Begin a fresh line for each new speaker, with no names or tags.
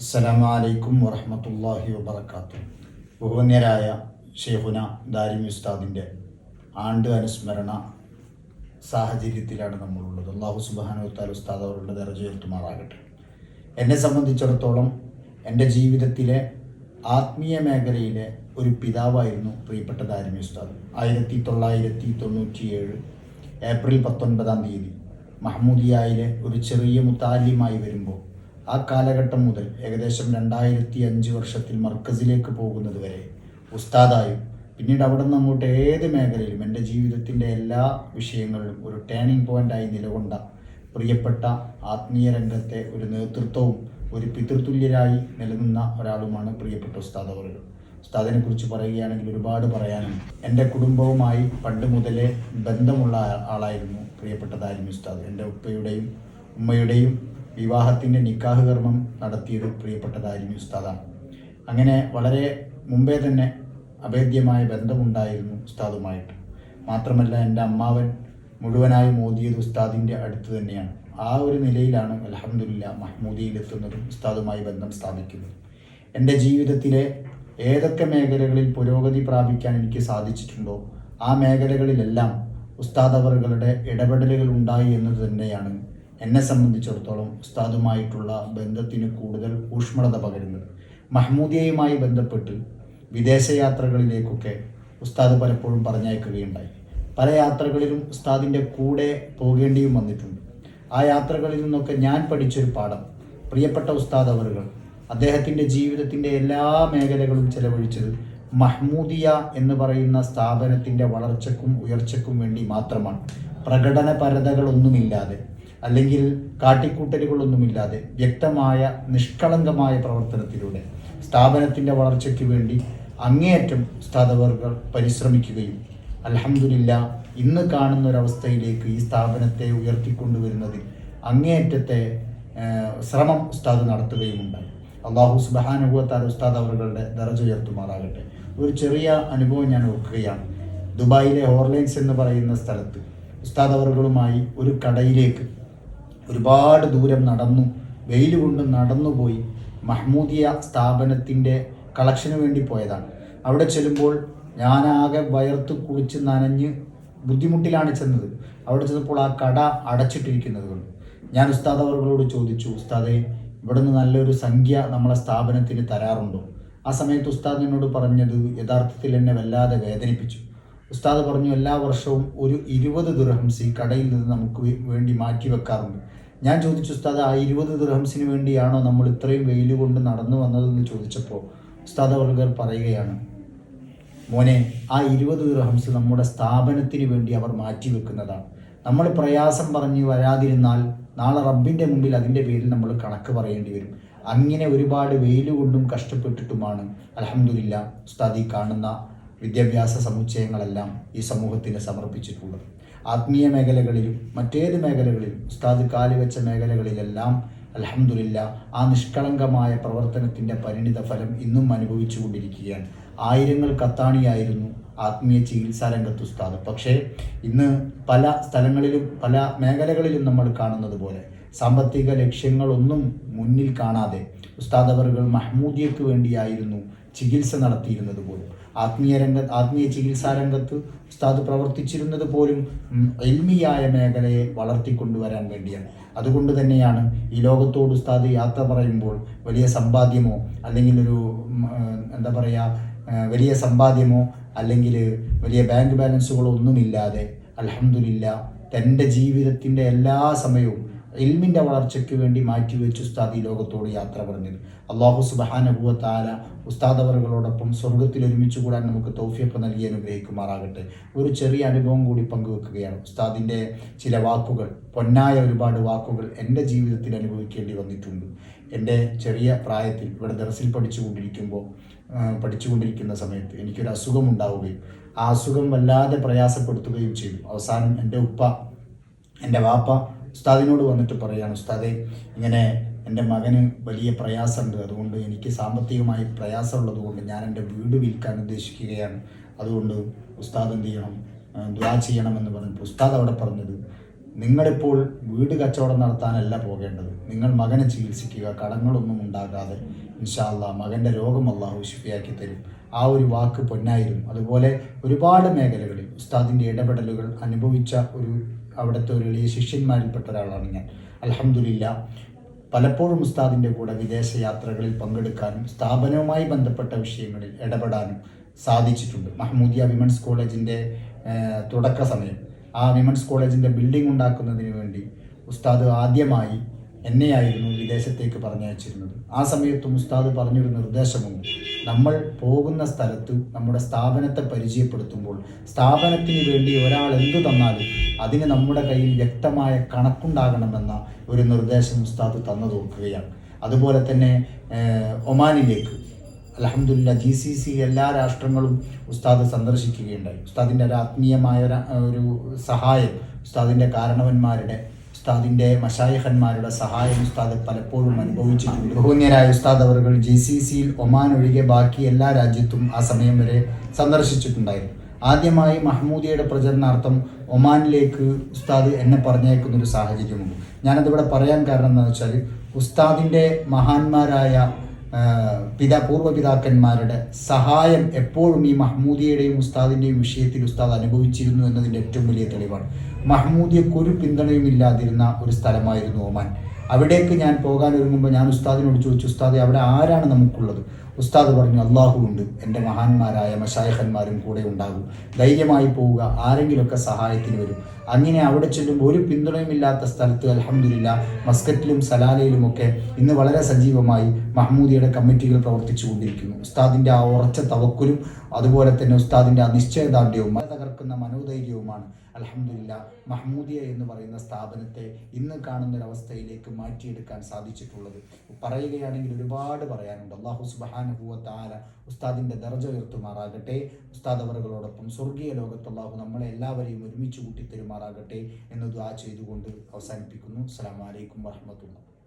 അസ്സലാമു അലൈക്കും വറഹമത്തല്ലാഹി വബർക്കാത്തു ബഹുവന്യരായ ഷെയ്ഹുന ദാരിമി ഉസ്താദിന്റെ ആണ്ട് അനുസ്മരണ സാഹചര്യത്തിലാണ് നമ്മളുള്ളത്. അള്ളാഹു സുബാനുത്താൽ ഉസ്താദ് അവരുടെ ദർജ ഉയർത്തുമാറാകട്ടെ എന്നെ സംബന്ധിച്ചിടത്തോളം എന്റെ ജീവിതത്തിലെ ആത്മീയ മേഖലയിലെ ഒരു പിതാവായിരുന്നു പ്രിയപ്പെട്ട ദാരിമി ഉസ്താദ്. ആയിരത്തി തൊള്ളായിരത്തി തൊണ്ണൂറ്റിയേഴ് ഏപ്രിൽ പത്തൊൻപതാം തീയതി മഹമ്മൂദിയായിലെ ഒരു ചെറിയ മുത്താലിമായി വരുമ്പോൾ ആ കാലഘട്ടം മുതൽ ഏകദേശം രണ്ടായിരത്തി അഞ്ച് വർഷത്തിൽ മർക്കസിലേക്ക് പോകുന്നത് വരെ ഉസ്താദായും പിന്നീട് അവിടെ നിന്ന് അങ്ങോട്ട് ഏത് മേഖലയിലും എന്റെ ജീവിതത്തിന്റെ എല്ലാ വിഷയങ്ങളിലും ഒരു ടേണിംഗ് പോയിന്റായി നിലകൊണ്ട പ്രിയപ്പെട്ട ആത്മീയ രംഗത്തെ ഒരു നേതൃത്വവും ഒരു പിതൃതുല്യരായി നിലനിന്ന ഒരാളുമാണ് പ്രിയപ്പെട്ട ഉസ്താദ് അവർ. ഉസ്താദിനെ കുറിച്ച് പറയുകയാണെങ്കിൽ ഒരുപാട് പറയാനുണ്ട് എന്റെ കുടുംബവുമായി പണ്ട് മുതലേ ബന്ധമുള്ള ആളായിരുന്നു പ്രിയപ്പെട്ട താരിമി ഉസ്താദ്. എന്റെ ഉപ്പയുടെയും ഉമ്മയുടെയും വിവാഹത്തിന്റെ നിക്കാഹ് കർമ്മം നടത്തിയത് പ്രിയപ്പെട്ട ദാരിമി ഉസ്താദാണ്. അങ്ങനെ വളരെ മുമ്പേ തന്നെ അഭേദ്യമായ ബന്ധമുണ്ടായിരുന്നു ഉസ്താദുമായിട്ട്. മാത്രമല്ല എന്റെ അമ്മാവൻ മുഴുവനായി മോദിയത് ഉസ്താദിന്റെ അടുത്ത് തന്നെയാണ്. ആ ഒരു നിലയിലാണ് അലഹമില്ല മഹ്മൂദിയിലെത്തുന്നതും ഉസ്താദുമായി ബന്ധം സ്ഥാപിക്കുന്നത്. എന്റെ ജീവിതത്തിലെ ഏതൊക്കെ മേഖലകളിൽ പുരോഗതി പ്രാപിക്കാൻ എനിക്ക് സാധിച്ചിട്ടുണ്ടോ ആ മേഖലകളിലെല്ലാം ഉസ്താദ് അവറുകളുടെ ഇടപെടലുകൾ ഉണ്ടായി എന്നത് തന്നെയാണ് എന്നെ സംബന്ധിച്ചിടത്തോളം ഉസ്താദുമായിട്ടുള്ള ബന്ധത്തിന് കൂടുതൽ ഊഷ്മളത പകരുന്നത്. മഹ്മൂദിയയുമായി ബന്ധപ്പെട്ട് വിദേശയാത്രകളിലേക്കൊക്കെ ഉസ്താദ് പലപ്പോഴും പറഞ്ഞയക്കുകയുണ്ടായി. പല യാത്രകളിലും ഉസ്താദിന്റെ കൂടെ പോകേണ്ടിയും വന്നിട്ടുണ്ട്. ആ യാത്രകളിൽ നിന്നൊക്കെ ഞാൻ പഠിച്ചൊരു പാഠം. പ്രിയപ്പെട്ട ഉസ്താദ് അവറുകൾ അദ്ദേഹത്തിന്റെ ജീവിതത്തിന്റെ എല്ലാ മേഖലകളും ചെലവഴിച്ചത് മഹ്മൂദിയ എന്ന് പറയുന്ന സ്ഥാപനത്തിന്റെ വളർച്ചക്കും ഉയർച്ചക്കും വേണ്ടി മാത്രമാണ്. പ്രകടന പരതകളൊന്നുമില്ലാതെ അല്ലെങ്കിൽ കാട്ടിക്കൂട്ടലുകളൊന്നുമില്ലാതെ വ്യക്തമായ നിഷ്കളങ്കമായ പ്രവർത്തനത്തിലൂടെ സ്ഥാപനത്തിന്റെ വളർച്ചയ്ക്ക് വേണ്ടി അങ്ങേയറ്റം ഉസ്താദവർകൾ പരിശ്രമിക്കുകയും അലഹമില്ല ഇന്ന് കാണുന്ന ഒരവസ്ഥയിലേക്ക് ഈ സ്ഥാപനത്തെ ഉയർത്തിക്കൊണ്ടുവരുന്നതിൽ അങ്ങേയറ്റത്തെ ശ്രമം ഉസ്താദ് നടത്തുകയുമുണ്ടായി. അള്ളാഹു സുബാനുഭവത്താൽ ഉസ്താദ് അവരുടെ ദറജ ഉയർത്തുമാറാകട്ടെ. ഒരു ചെറിയ അനുഭവം ഞാൻ ഓർക്കുകയാണ്. ദുബായിലെ ഹോർലൈൻസ് എന്ന് പറയുന്ന സ്ഥലത്ത് ഉസ്താദ് അവറുകളുമായി ഒരു കടയിലേക്ക് ഒരുപാട് ദൂരം നടന്നു വെയിൽ കൊണ്ട് നടന്നുപോയി മഹ്മൂദിയ സ്ഥാപനത്തിന്റെ കളക്ഷന് വേണ്ടി പോയതാണ്. അവിടെ ചെല്ലുമ്പോൾ ഞാനാകെ വയർത്ത് കുളിച്ച് നനഞ്ഞ് ബുദ്ധിമുട്ടിലാണ് ചെന്നത്. അവിടെ ചെന്നപ്പോൾ ആ കട അടച്ചിട്ടിരിക്കുന്നത് കൊണ്ട്. ഞാൻ ഉസ്താദ് അവർകളോട് ചോദിച്ചു ഉസ്താദെ ഇവിടുന്ന് നല്ലൊരു സംഖ്യ നമ്മളെ സ്ഥാപനത്തിന് തരാറുണ്ടോ? ആ സമയത്ത് ഉസ്താദ് എന്നോട് പറഞ്ഞത് യഥാർത്ഥത്തിൽ എന്നെ വല്ലാതെ വേദനിപ്പിച്ചു. ഉസ്താദ് പറഞ്ഞു എല്ലാ വർഷവും ഒരു ഇരുപത് ദുർഹംസ് കടയിൽ നിന്ന് നമുക്ക് വേണ്ടി മാറ്റി വെക്കാറുണ്ട്. ഞാൻ ചോദിച്ചു ഉസ്താദ് ആ ഇരുപത് ദുർഹംസിന് വേണ്ടിയാണോ നമ്മൾ ഇത്രയും വെയിൽ കൊണ്ട് നടന്നു വന്നതെന്ന് ചോദിച്ചപ്പോൾ? ഉസ്താദ് വർഗർ പറയുകയാണ് മോനെ ആ ഇരുപത് ദുർഹംസ് നമ്മുടെ സ്ഥാപനത്തിന് വേണ്ടി അവർ മാറ്റി വെക്കുന്നതാണ്. നമ്മൾ പ്രയാസം പറഞ്ഞ് വരാതിരുന്നാൽ നാളെ റബ്ബിന്റെ മുമ്പിൽ അതിന്റെ പേരിൽ നമ്മൾ കണക്ക് പറയേണ്ടി വരും. അങ്ങനെ ഒരുപാട് വെയിൽ കൊണ്ടും കഷ്ടപ്പെട്ടിട്ടുമാണ് അലഹമില്ല ഉസ്താദി കാണുന്ന വിദ്യാഭ്യാസ സമുച്ചയങ്ങളെല്ലാം ഈ സമൂഹത്തിന് സമർപ്പിച്ചിട്ടുള്ളത്. ആത്മീയ മേഖലകളിലും മറ്റേത് മേഖലകളിലും ഉസ്താദ് കാലുവെച്ച മേഖലകളിലെല്ലാം അലഹമില്ല ആ നിഷ്കളങ്കമായ പ്രവർത്തനത്തിന്റെ പരിണിത ഫലം ഇന്നും അനുഭവിച്ചു കൊണ്ടിരിക്കുകയാണ് ആയിരങ്ങൾ കത്താണിയായിരുന്നു ആത്മീയ ചികിത്സാ രംഗത്ത് ഉസ്താദ്. പക്ഷേ ഇന്ന് പല സ്ഥലങ്ങളിലും പല മേഖലകളിലും നമ്മൾ കാണുന്നത് പോലെ സാമ്പത്തിക ലക്ഷ്യങ്ങളൊന്നും മുന്നിൽ കാണാതെ ഉസ്താദ് അവറുകൾ മഹ്മൂദിയക്ക് വേണ്ടിയായിരുന്നു ചികിത്സ നടത്തിയിരുന്നത് പോലും. ആത്മീയ രംഗ ആത്മീയ ചികിത്സാ രംഗത്ത് ഉസ്താദ് പ്രവർത്തിച്ചിരുന്നത് പോലും എൽമിയായ മേഖലയെ വളർത്തിക്കൊണ്ടുവരാൻ വേണ്ടിയാണ്. അതുകൊണ്ട് തന്നെയാണ് ഈ ലോകത്തോട് ഉസ്താദ് യാത്ര പറയുമ്പോൾ വലിയ സമ്പാദ്യമോ അല്ലെങ്കിൽ ഒരു എന്താ പറയുക വലിയ സമ്പാദ്യമോ അല്ലെങ്കിൽ വലിയ ബാങ്ക് ബാലൻസുകളോ ഒന്നുമില്ലാതെ അലഹമില്ല തന്റെ ജീവിതത്തിന്റെ എല്ലാ സമയവും ഇൽമിന്റെ വളർച്ചയ്ക്ക് വേണ്ടി മാറ്റിവെച്ച് ഉസ്താദ് ഈ ലോകത്തോട് യാത്ര പറഞ്ഞത് അള്ളാഹു സുബഹാനുഭവത്താല ഉസ്താദ് അവറുകളോടൊപ്പം സ്വർഗത്തിൽ ഒരുമിച്ച് കൂടാൻ നമുക്ക് തൗഫിയൊക്കെ നൽകി അനുഗ്രഹിക്കുമാറാകട്ടെ. ഒരു ചെറിയ അനുഭവം കൂടി പങ്കുവെക്കുകയാണ്. ഉസ്താദിന്റെ ചില വാക്കുകൾ പൊന്നായ ഒരുപാട് വാക്കുകൾ എന്റെ ജീവിതത്തിൽ അനുഭവിക്കേണ്ടി വന്നിട്ടുണ്ട്. എന്റെ ചെറിയ പ്രായത്തിൽ ഇവിടെ ദർസിൽ പഠിച്ചുകൊണ്ടിരിക്കുമ്പോൾ പഠിച്ചുകൊണ്ടിരിക്കുന്ന സമയത്ത് എനിക്കൊരു അസുഖം ഉണ്ടാവുകയും ആ അസുഖം വല്ലാതെ പ്രയാസപ്പെടുത്തുകയും ചെയ്തു. അവസാനം എന്റെ ഉപ്പ എന്റെ വാപ്പ ഉസ്താദിനോട് വന്നിട്ട് പറയുകയാണ് ഉസ്താദെ ഇങ്ങനെ എന്റെ മകന് വലിയ പ്രയാസമുണ്ട്. അതുകൊണ്ട് എനിക്ക് സാമ്പത്തികമായി പ്രയാസമുള്ളത് കൊണ്ട് ഞാൻ എന്റെ വീട് വിൽക്കാൻ ഉദ്ദേശിക്കുകയാണ്. അതുകൊണ്ട് ഉസ്താദ് എന്ത് ചെയ്യണം ദ്വാ ചെയ്യണമെന്ന് പറഞ്ഞപ്പോൾ ഉസ്താദ് അവിടെ പറഞ്ഞത് നിങ്ങളിപ്പോൾ വീട് കച്ചവടം നടത്താനല്ല പോകേണ്ടത്. നിങ്ങൾ മകനെ ചികിത്സിക്കുക കടങ്ങളൊന്നും ഉണ്ടാകാതെ ഇൻഷാല്ല മകന്റെ രോഗം അള്ളാഹു ശിഫിയാക്കി തരും. ആ ഒരു വാക്ക് പൊന്നായിരുന്നു. അതുപോലെ ഒരുപാട് മേഖലകളിൽ ഉസ്താദിന്റെ ഇടപെടലുകൾ അനുഭവിച്ച ഒരു അവിടുത്തെ ഒരു എളിയ ശിഷ്യന്മാരിൽപ്പെട്ട ഒരാളാണ് ഞാൻ. അലഹമുല്ല പലപ്പോഴും ഉസ്താദിന്റെ കൂടെ വിദേശ യാത്രകളിൽ പങ്കെടുക്കാനും സ്ഥാപനവുമായി ബന്ധപ്പെട്ട വിഷയങ്ങളിൽ ഇടപെടാനും സാധിച്ചിട്ടുണ്ട്. മഹ്മൂദിയ വിമൻസ് കോളേജിന്റെ തുടക്ക സമയം ആ വിമൻസ് കോളേജിന്റെ ബിൽഡിംഗ് ഉണ്ടാക്കുന്നതിന് വേണ്ടി ഉസ്താദ് ആദ്യമായി എന്നെയായിരുന്നു വിദേശത്തേക്ക് പറഞ്ഞയച്ചിരുന്നത് ആ സമയത്ത് ഉസ്താദ് പറഞ്ഞൊരു നിർദ്ദേശമുണ്ട് നമ്മൾ പോകുന്ന സ്ഥലത്ത് നമ്മുടെ സ്ഥാപനത്തെ പരിചയപ്പെടുത്തുമ്പോൾ സ്ഥാപനത്തിന് വേണ്ടി ഒരാൾ എന്തു തന്നാലും അതിന് നമ്മുടെ കയ്യിൽ വ്യക്തമായ കണക്കുണ്ടാകണമെന്ന ഒരു നിർദ്ദേശം ഉസ്താദ് തന്നു നോക്കുകയാണ് അതുപോലെ തന്നെ ഒമാനിലേക്ക്. അലഹമുല്ല ജി സി സി എല്ലാ രാഷ്ട്രങ്ങളും ഉസ്താദ് സന്ദർശിക്കുകയുണ്ടായി. ഉസ്താദിന്റെ ഒരു ആത്മീയമായ ഒരു സഹായം ഉസ്താദിന്റെ കാരണവന്മാരുടെ ഉസ്താദിന്റെ മഷായഹന്മാരുടെ സഹായം ഉസ്താദ് പലപ്പോഴും അനുഭവിച്ചിട്ടുണ്ട്. ബഹുന്യരായ ഉസ്താദ് അവർ ജി സി സിയിൽ ഒമാൻ ഒഴികെ ബാക്കി എല്ലാ രാജ്യത്തും ആ സമയം വരെ സന്ദർശിച്ചിട്ടുണ്ടായിരുന്നു. ആദ്യമായി മഹ്മൂദിയയുടെ പ്രചരണാർത്ഥം ഒമാനിലേക്ക് ഉസ്താദ് എന്നെ പറഞ്ഞേക്കുന്നൊരു സാഹചര്യമുണ്ട്. ഞാനതിവിടെ പറയാൻ കാരണം എന്താണെന്ന് വെച്ചാൽ ഉസ്താദിന്റെ മഹാന്മാരായ പിതാ പൂർവപിതാക്കന്മാരുടെ സഹായം എപ്പോഴും ഈ മഹ്മൂദിയുടെയും ഉസ്താദിന്റെയും വിഷയത്തിൽ ഉസ്താദ് അനുഭവിച്ചിരുന്നു എന്നതിന്റെ ഏറ്റവും വലിയ തെളിവാണ്. മഹ്മൂദിയക്ക് ഒരു പിന്തുണയും ഇല്ലാതിരുന്ന ഒരു സ്ഥലമായിരുന്നു ഒമാൻ. അവിടേക്ക് ഞാൻ പോകാൻ ഒരുങ്ങുമ്പോൾ ഞാൻ ഉസ്താദിനോട് ചോദിച്ചു ഉസ്താദെ അവിടെ ആരാണ് നമുക്കുള്ളത്? ഉസ്താദ് പറഞ്ഞു അള്ളാഹു ഉണ്ട് എന്റെ മഹാന്മാരായ മഷായഹന്മാരും കൂടെ ഉണ്ടാകും. ധൈര്യമായി പോവുക. ആരെങ്കിലുമൊക്കെ സഹായത്തിന് വരും. അങ്ങനെ അവിടെ ചെല്ലുമ്പോൾ ഒരു പിന്തുണയുമില്ലാത്ത സ്ഥലത്ത് അലഹമില്ല മസ്കറ്റിലും സലാലയിലുമൊക്കെ ഇന്ന് വളരെ സജീവമായി മഹ്മൂദിയുടെ കമ്മിറ്റികൾ പ്രവർത്തിച്ചു കൊണ്ടിരിക്കുന്നു ഉസ്താദിന്റെ ആ ഉറച്ച തവക്കുലും അതുപോലെ തന്നെ ഉസ്താദിന്റെ ആ നിശ്ചയദാർഢ്യവും തകർക്കുന്ന മനോധൈര്യവുമാണ് അലഹമില്ല മഹ്മൂദിയ എന്ന് പറയുന്ന സ്ഥാപനത്തെ ഇന്ന് കാണുന്ന ഒരു അവസ്ഥയിലേക്ക് മാറ്റിയെടുക്കാൻ സാധിച്ചിട്ടുള്ളത്. പറയുകയാണെങ്കിൽ ഒരുപാട് പറയാനുണ്ട്. അള്ളാഹു സുബാനുഭൂവത്ത് ആല ഉസ്താദിന്റെ ദർജ ഉയർത്തുമാറാകട്ടെ. ഉസ്താദ് അവറുകളോടൊപ്പം സ്വർഗീയ ലോകത്ത് അള്ളാഹു നമ്മളെ എല്ലാവരെയും ഒരുമിച്ച് കൂട്ടിത്തരുമാറാകട്ടെ എന്ന് ദ്വാ ചെയ്തുകൊണ്ട് അവസാനിപ്പിക്കുന്നു. അസ്സാം വലൈക്കും വാഹമത്തുള്ള